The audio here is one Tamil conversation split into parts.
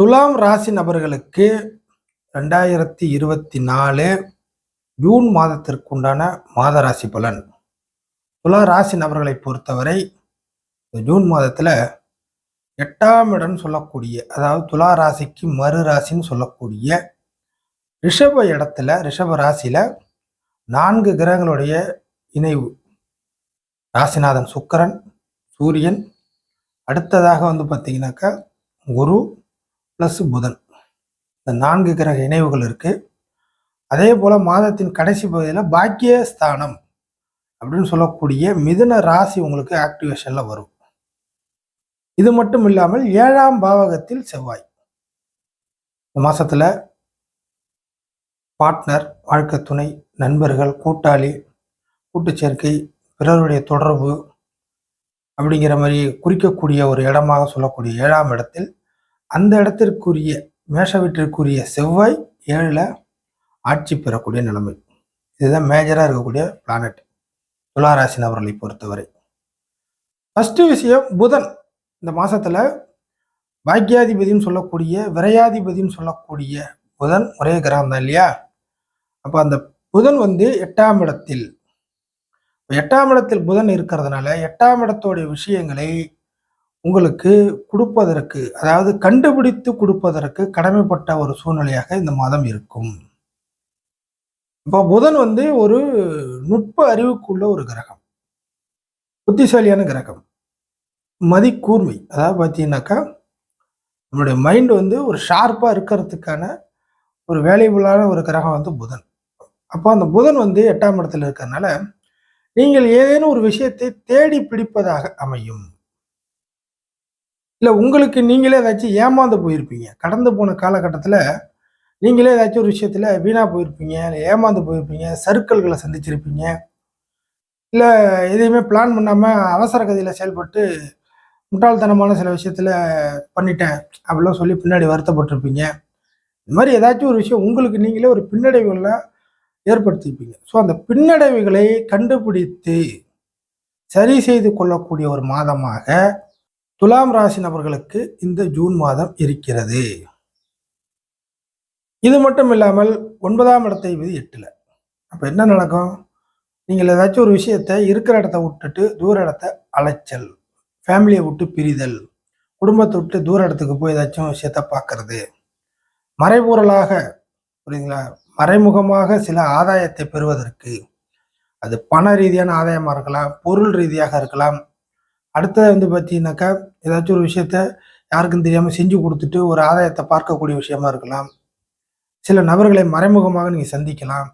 துலாம் ராசி நபர்களுக்கு ரெண்டாயிரத்தி இருபத்தி நாலு ஜூன் மாதத்திற்கு உண்டான மாத ராசி பலன். துலா ராசி நபர்களை பொறுத்தவரை இந்த ஜூன் மாதத்தில் எட்டாம் இடம் சொல்லக்கூடிய அதாவது துலா ராசிக்கு மறு ராசின்னு சொல்லக்கூடிய ரிஷப இடத்துல ரிஷப ராசியில் நான்கு கிரகங்களுடைய இணைவு. ராசிநாதன் சுக்கரன் சூரியன் அடுத்ததாக வந்து பார்த்தீங்கன்னாக்கா குரு ப்ளஸ் புதன் இந்த நான்கு கிரக இணைவுகள் இருக்குது அதே போல் மாதத்தின் கடைசி பகுதியில் பாக்கிய ஸ்தானம் அப்படின்னு சொல்லக்கூடிய மிதுன ராசி உங்களுக்கு ஆக்டிவேஷனில் வரும். இது மட்டும் இல்லாமல் ஏழாம் பாவகத்தில் செவ்வாய். இந்த மாதத்தில் பார்ட்னர் வாழ்க்கை துணை நண்பர்கள் கூட்டாளி கூட்டு சேர்க்கை பிறருடைய தொடர்பு அப்படிங்கிற மாதிரி குறிக்கக்கூடிய ஒரு இடமாக சொல்லக்கூடிய ஏழாம் இடத்தில் அந்த இடத்திற்குரிய மேஷ வீட்டிற்குரிய செவ்வாய் ஏழில் ஆட்சி பெறக்கூடிய நிலைமை. இதுதான் மேஜராக இருக்கக்கூடிய பிளானட் துளாராசி நபர்களை பொறுத்தவரை. ஃபஸ்ட்டு விஷயம் புதன். இந்த மாதத்தில் பாக்கியாதிபதினு சொல்லக்கூடிய விரையாதிபதினு சொல்லக்கூடிய புதன் ஒரே கிரகம் தான் இல்லையா? அப்போ அந்த புதன் வந்து எட்டாம் இடத்தில். எட்டாம் இடத்தில் புதன் இருக்கிறதுனால எட்டாம் இடத்தோடைய விஷயங்களை உங்களுக்கு கொடுப்பதற்கு அதாவது கண்டுபிடித்து கொடுப்பதற்கு கடமைப்பட்ட ஒரு சூழ்நிலையாக இந்த மாதம் இருக்கும். இப்போ புதன் வந்து ஒரு நுட்ப அறிவுக்குள்ள ஒரு கிரகம். புத்திசாலியான கிரகம். மதிக்கூர்மை. அதாவது பார்த்தீங்கன்னாக்கா நம்மளுடைய மைண்ட் வந்து ஒரு ஷார்ப்பாக இருக்கிறதுக்கான ஒரு வேல்யூபுளான ஒரு கிரகம் வந்து புதன். அப்போ அந்த புதன் வந்து எட்டாம் இடத்துல இருக்கிறதுனால நீங்கள் ஏதேனும் ஒரு விஷயத்தை தேடி பிடிப்பதாக அமையும். இல்லை உங்களுக்கு நீங்களே ஏதாச்சும் ஏமாந்து போயிருப்பீங்க. கடந்து போன காலகட்டத்தில் நீங்களே ஏதாச்சும் ஒரு விஷயத்தில் வீணாக போயிருப்பீங்க இல்லை ஏமாந்து போயிருப்பீங்க சர்க்கிள்களை சந்திச்சிருப்பீங்க. இல்லை எதையுமே பிளான் பண்ணாமல் அவசர கதியில் செயல்பட்டு முட்டாள்தனமான சில விஷயத்தில் பண்ணிட்டேன் அப்படிலாம் சொல்லி பின்னாடி வருத்தப்பட்டிருப்பீங்க. இந்த மாதிரி ஏதாச்சும் ஒரு விஷயம் உங்களுக்கு நீங்களே ஒரு பின்னடைவுகளை ஏற்படுத்திப்பீங்க ஸோ அந்த பின்னடைவுகளை கண்டுபிடித்து சரி செய்து கொள்ளக்கூடிய ஒரு மாதமாக துலாம் ராசி நபர்களுக்கு இந்த ஜூன் மாதம் இருக்கிறது. இது மட்டும் இல்லாமல் ஒன்பதாம் இடத்தை விதி எட்டில். அப்போ என்ன நடக்கும்? நீங்கள் ஏதாச்சும் ஒரு விஷயத்த இருக்கிற இடத்த விட்டுட்டு தூர இடத்த அலைச்சல் ஃபேமிலியை விட்டு பிரிதல் குடும்பத்தை விட்டு தூர இடத்துக்கு போய் ஏதாச்சும் விஷயத்த பார்க்கறது. மறைபூரலாக புரியுதுங்களா? மறைமுகமாக சில ஆதாயத்தை பெறுவதற்கு அது பண ரீதியான ஆதாயமாக இருக்கலாம் பொருள் ரீதியாக இருக்கலாம் அடுத்தது வந்து பார்த்தீங்கன்னாக்கா ஏதாச்சும் ஒரு விஷயத்த யாருக்கும் தெரியாமல் செஞ்சு கொடுத்துட்டு ஒரு ஆதாயத்தை பார்க்கக்கூடிய விஷயமா இருக்கலாம். சில நபர்களை மறைமுகமாக நீங்கள் சந்திக்கலாம்.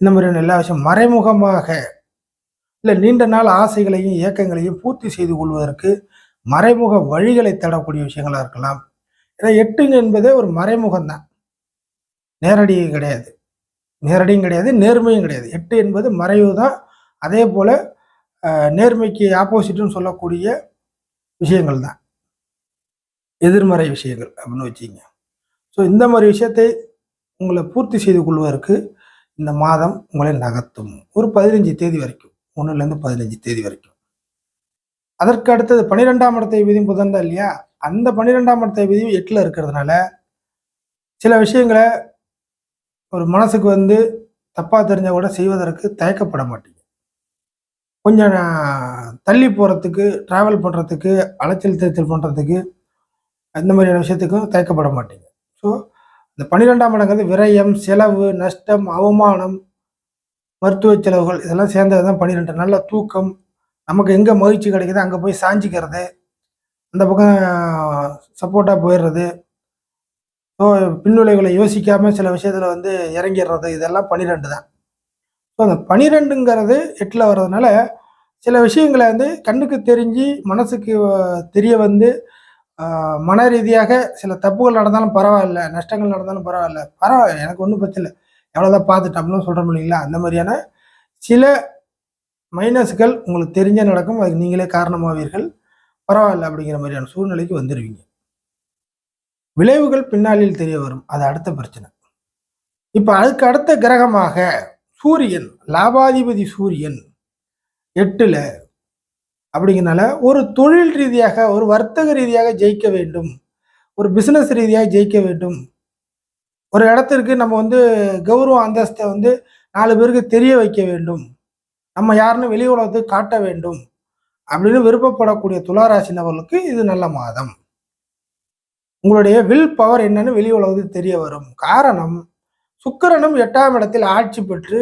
இந்த மாதிரியான எல்லா விஷயம் மறைமுகமாக இல்லை நீண்ட நாள் ஆசைகளையும் இயக்கங்களையும் பூர்த்தி செய்து கொள்வதற்கு மறைமுக வழிகளை தேடக்கூடிய விஷயங்களாக இருக்கலாம். ஏன்னா எட்டுங்க என்பதே ஒரு மறைமுகம் தான். நேரடி கிடையாது. நேரடியும் கிடையாது நேர்மையும் கிடையாது. எட்டு என்பது மறைவு தான். அதே போல் நேர்மைக்கு ஆப்போசிட்னு சொல்லக்கூடிய விஷயங்கள் தான் எதிர்மறை விஷயங்கள் அப்படின்னு வச்சுங்க ஸோ இந்த மாதிரி விஷயத்தை உங்களை பூர்த்தி செய்து கொள்வதற்கு இந்த மாதம் உங்களை நகர்த்தும். ஒரு பதினஞ்சு தேதி வரைக்கும் ஒன்றுலேருந்து பதினஞ்சு தேதி வரைக்கும். அதற்கு அடுத்தது பன்னிரெண்டாம் இடத்தை விதியும் புதன் இல்லையா? அந்த பன்னிரெண்டாம் இடத்தை விதியும் எட்டில் இருக்கிறதுனால சில விஷயங்களை ஒரு மனசுக்கு வந்து தப்பாக தெரிஞ்ச கூட செய்வதற்கு தயக்கப்பட மாட்டீங்க. கொஞ்சம் தள்ளி போகிறதுக்கு ட்ராவல் பண்ணுறதுக்கு அலைச்சல் திருத்தல் பண்ணுறதுக்கு அந்த மாதிரியான விஷயத்துக்கும் தயக்கப்பட மாட்டீங்க. ஸோ இந்த பன்னிரெண்டாம் இடங்கிறது விரயம் செலவு நஷ்டம் அவமானம் மருத்துவ செலவுகள் இதெல்லாம் சேர்ந்தது தான் பன்னிரெண்டு. நல்ல தூக்கம் நமக்கு எங்கே மகிழ்ச்சி கிடைக்குதோ அங்கே போய் சாஞ்சிக்கிறது அந்த பக்கம் சப்போர்ட்டாக போயிடுறது. ஸோ பின்னுளைகளை யோசிக்காமல் சில விஷயத்தில் வந்து இறங்கிடுறது இதெல்லாம் பன்னிரெண்டு தான். ஸோ அந்த பனிரெண்டுங்கிறது எட்டில் வர்றதுனால சில விஷயங்களை வந்து கண்ணுக்கு தெரிஞ்சு மனசுக்கு தெரிய வந்து மன ரீதியாக சில தப்புகள் நடந்தாலும் பரவாயில்ல நஷ்டங்கள் நடந்தாலும் பரவாயில்ல பரவாயில்ல எனக்கு ஒன்றும் பிரச்சனை இல்லை. எவ்வளோதான் பார்த்துட்டோம்னு சொல்கிறோம் இல்லைங்களா? அந்த மாதிரியான சில மைனஸ்கள் உங்களுக்கு தெரிஞ்ச நடக்கும். அதுக்கு நீங்களே காரணமாவீர்கள். பரவாயில்ல அப்படிங்கிற மாதிரியான சூழ்நிலைக்கு வந்துடுவீங்க விளைவுகள் பின்னாளில் தெரிய வரும். அது அடுத்த பிரச்சனை. இப்போ அதுக்கு அடுத்த கிரகமாக சூரியன் லாபாதிபதி சூரியன் எட்டுல அப்படிங்கிறனால ஒரு தொழில் ரீதியாக ஒரு வர்த்தக ரீதியாக ஜெயிக்க வேண்டும் ஒரு பிசினஸ் ரீதியாக ஜெயிக்க வேண்டும். ஒரு இடத்திற்கு நம்ம வந்து கௌரவ அந்தஸ்தை வந்து நாலு பேருக்கு தெரிய வைக்க வேண்டும். நம்ம யாருன்னு வெளி உலகத்துக்கு காட்ட வேண்டும் அப்படின்னு விருப்பப்படக்கூடிய துளாராசி நபர்களுக்கு இது நல்ல மாதம். உங்களுடைய வில் பவர் என்னன்னு வெளி உலகத்துக்கு தெரிய வரும். காரணம் சுக்கிரனும் எட்டாம் இடத்தில் ஆட்சி பெற்று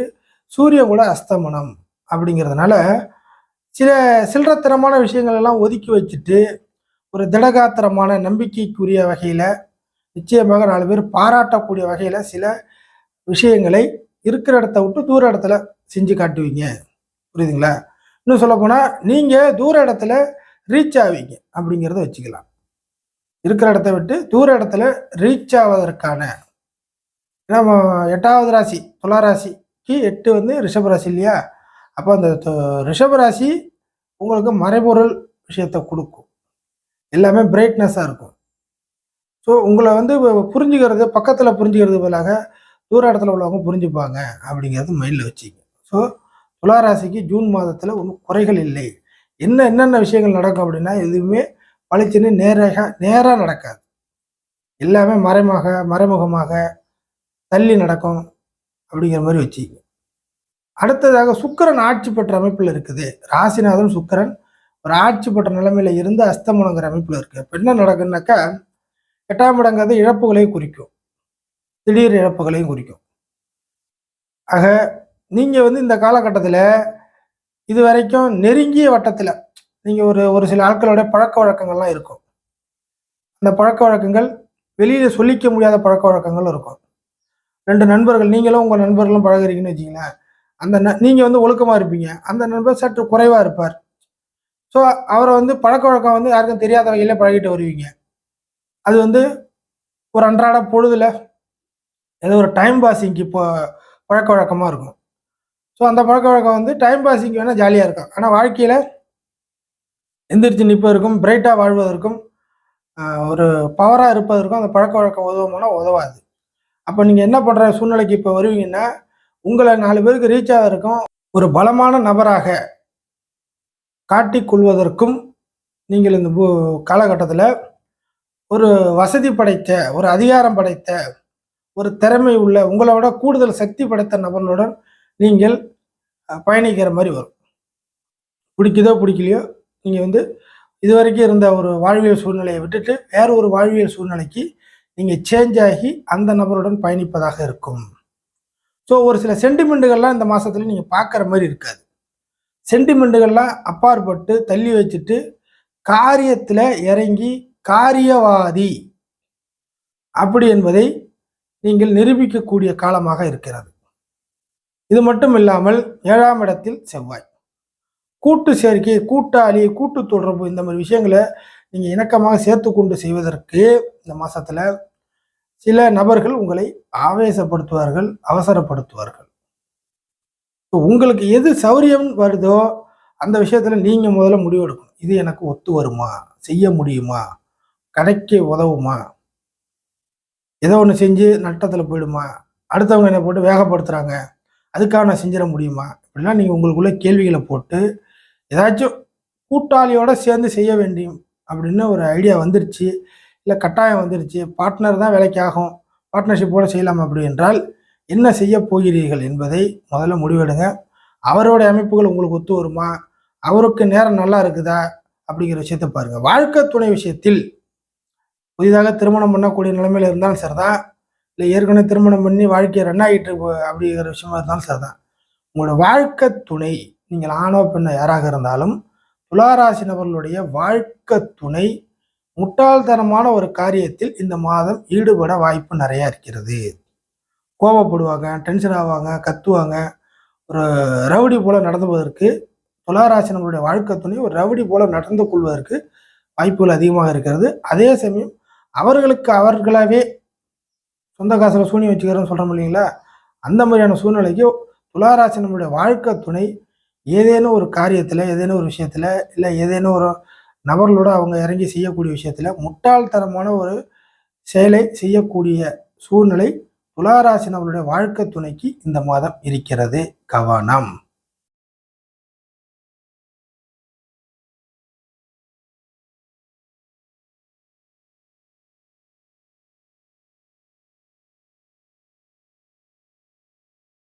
சூரியன் கூட அஸ்தமனம் அப்படிங்கிறதுனால சில சில்லறத்தனமான விஷயங்கள் எல்லாம் ஒதுக்கி வச்சுட்டு ஒரு திடகாத்திரமான நம்பிக்கைக்குரிய வகையில் நிச்சயமாக நாலு பேர் பாராட்டக்கூடிய வகையில் சில விஷயங்களை இருக்கிற இடத்த விட்டு தூர இடத்துல செஞ்சு காட்டுவீங்க. புரியுதுங்களா? இன்னும் சொல்லப்போனால் நீங்கள் தூர இடத்துல ரீச் ஆவீங்க அப்படிங்கிறத வச்சுக்கலாம். இருக்கிற இடத்த விட்டு தூர இடத்துல ரீச் ஆவதற்கான நம்ம எட்டாவது ராசி துலா ராசிக்கு எட்டு வந்து ரிஷபராசி இல்லையா? அப்போ அந்த ரிஷபராசி உங்களுக்கு மறைபொருள் விஷயத்தை கொடுக்கும். எல்லாமே பிரைட்னஸாக இருக்கும். ஸோ உங்களை வந்து புரிஞ்சுக்கிறது பக்கத்தில் புரிஞ்சுக்கிறது பதிலாக தூர இடத்துல உள்ளவங்க புரிஞ்சுப்பாங்க அப்படிங்கிறது மைண்டில் வச்சுங்க ஸோ துளாராசிக்கு ஜூன் மாதத்தில் ஒன்றும் குறைகள் இல்லை. என்ன என்னென்ன விஷயங்கள் நடக்கும் அப்படின்னா எதுவுமே பளிச்சுன்னு நேராக நேராக நடக்காது. எல்லாமே மறைமாக மறைமுகமாக தள்ளி நடக்கும் அப்படிங்கிற மாதிரி வச்சு அடுத்ததாக சுக்கிரன் ஆட்சி பெற்ற அமைப்பில் இருக்குது. ராசிநாதன் சுக்கிரன் ஒரு ஆட்சி பெற்ற நிலைமையில இருந்து அஸ்தமனங்கிற அமைப்பில் இருக்குது இப்போ என்ன நடக்குன்னாக்கா எட்டாம் இடங்கிறது இழப்புகளையும் குறிக்கும். திடீர் இழப்புகளையும் குறிக்கும். ஆக நீங்கள் வந்து இந்த காலகட்டத்தில் இது வரைக்கும் நெருங்கிய வட்டத்தில் நீங்கள் ஒரு ஒரு சில ஆட்களோட பழக்க வழக்கங்கள்லாம் இருக்கும். அந்த பழக்க வழக்கங்கள் வெளியில் சொல்லிக்க முடியாத பழக்க வழக்கங்கள் இருக்கும். ரெண்டு நண்பர்கள் நீங்களும் உங்கள் நண்பர்களும் பழகுறீங்கன்னு வச்சிங்களேன் அந்த ந நீங்கள் வந்து ஒழுக்கமாக இருப்பீங்க. அந்த நண்பர் சற்று குறைவாக இருப்பார். ஸோ அவரை வந்து பழக்க வழக்கம் வந்து யாருக்கும் தெரியாத வகையில் பழகிட்டு வருவீங்க. அது வந்து ஒரு அன்றாட பொழுதில் ஏதோ ஒரு டைம் பாஸிங்க்கு இப்போ பழக்க வழக்கமாக இருக்கும். ஸோ அந்த பழக்க வழக்கம் வந்து டைம் பாஸிங்க்கு வேணால் ஜாலியாக இருக்கும் ஆனால் வாழ்க்கையில் எந்திரிச்சு நிற்பதற்கும் பிரைட்டாக வாழ்வதற்கும் ஒரு பவராக இருப்பதற்கும் அந்த பழக்க வழக்கம் உதவுமானா உதவாது. அப்போ நீங்கள் என்ன பண்ணுற சூழ்நிலைக்கு இப்போ வருவீங்கன்னா உங்களை நாலு பேருக்கு ரீச் ஆகிறதுக்கும் ஒரு பலமான நபராக காட்டிக்கொள்வதற்கும் நீங்கள் இந்த காலகட்டத்தில் ஒரு வசதி படைத்த ஒரு அதிகாரம் படைத்த ஒரு திறமை உள்ள உங்களை விட கூடுதல் சக்தி படைத்த நபர்களுடன் நீங்கள் பயணிக்கிற மாதிரி வரும். பிடிக்குதோ பிடிக்கலையோ நீங்கள் வந்து இதுவரைக்கும் இருந்த ஒரு வாழ்வியல் சூழ்நிலையை விட்டுட்டு வேற ஒரு வாழ்வியல் சூழ்நிலைக்கு நீங்கள் சேஞ்ச் ஆகி அந்த நபருடன் பயணிப்பதாக இருக்கும். ஸோ ஒரு சில சென்டிமெண்ட்டுகள்லாம் இந்த மாதத்தில் நீங்கள் பார்க்குற மாதிரி இருக்காது. சென்டிமெண்ட்டுகள்லாம் அப்பாற்பட்டு தள்ளி வச்சுட்டு காரியத்தில் இறங்கி காரியவாதி அப்படி என்பதை நீங்கள் நிரூபிக்கக்கூடிய காலமாக இருக்கிறது. இது மட்டும் இல்லாமல் ஏழாம் இடத்தில் செவ்வாய். கூட்டு சேர்க்கை கூட்டாளி கூட்டு தொடர்பு இந்த மாதிரி விஷயங்களை நீங்கள் இணக்கமாக சேர்த்து கொண்டு செய்வதற்கு இந்த மாதத்தில் சில நபர்கள் உங்களை ஆவேசப்படுத்துவார்கள் அவசரப்படுத்துவார்கள். உங்களுக்கு எது சௌரியம் வருதோ அந்த விஷயத்தில் நீங்கள் முதல்ல முடிவெடுக்கணும் இது எனக்கு ஒத்து வருமா? செய்ய முடியுமா? கடைக்கு உதவுமா? ஏதோ ஒன்று செஞ்சு நட்டத்தில் போயிடுமா? அடுத்தவங்க என்னை போட்டு வேகப்படுத்துகிறாங்க அதுக்காக நான் செஞ்சிட முடியுமா? இப்படிலாம் நீங்கள் உங்களுக்குள்ளே கேள்விகளை போட்டு ஏதாச்சும் கூட்டாளியோட சேர்ந்து செய்ய வேண்டியும் அப்படின்னு ஒரு ஐடியா வந்துருச்சு. இல்லை கட்டாயம் வந்துருச்சு. பார்ட்னர் தான் வேலைக்கு ஆகும் பார்ட்னர்ஷிப்போடு செய்யலாம் அப்படி என்றால் என்ன செய்ய போகிறீர்கள் என்பதை முதல்ல முடிவெடுங்க. அவருடைய அமைப்புகள் உங்களுக்கு ஒத்து வருமா? அவருக்கு நேரம் நல்லா இருக்குதா? அப்படிங்கிற விஷயத்தை பாருங்கள் வாழ்க்கை துணை விஷயத்தில் புதிதாக திருமணம் பண்ணக்கூடிய நிலைமையில் இருந்தாலும் சரிதான். இல்லை ஏற்கனவே திருமணம் பண்ணி வாழ்க்கையை ரன் ஆகிட்டு அப்படிங்கிற விஷயமா இருந்தாலும் சரிதான். உங்களோட வாழ்க்கை துணை நீங்கள் ஆணோ பெண்ணோ யாராக இருந்தாலும் துளாராசி நபர்களுடைய வாழ்க்கை துணை முட்டாள்தனமான ஒரு காரியத்தில் இந்த மாதம் ஈடுபட வாய்ப்பு நிறையா இருக்கிறது. கோபப்படுவாங்க டென்ஷன் ஆவாங்க கத்துவாங்க. ஒரு ரவுடி போல நடந்துவதற்கு துளாராசி நம்மளுடைய வாழ்க்கை துணை ஒரு ரவுடி போல நடந்து கொள்வதற்கு வாய்ப்புகள் அதிகமாக இருக்கிறது. அதே சமயம் அவர்களுக்கு அவர்களாவே சொந்த காசில் சூனியம் வச்சுக்கிறோம்னு சொல்கிறோம் இல்லைங்களா? அந்த மாதிரியான சூழ்நிலைக்கு துளாராசி நம்மளுடைய வாழ்க்கை துணை ஏதேனும் ஒரு காரியத்தில் ஏதேனும் ஒரு விஷயத்தில் இல்லை ஏதேனும் ஒரு நபர்களோட அவங்க இறங்கி செய்யக்கூடிய விஷயத்தில் முட்டாள்தனமான ஒரு செயலை செய்யக்கூடிய சூழ்நிலை துளாராசி வாழ்க்கை துணைக்கு இந்த மாதம் இருக்கிறது. கவனம்.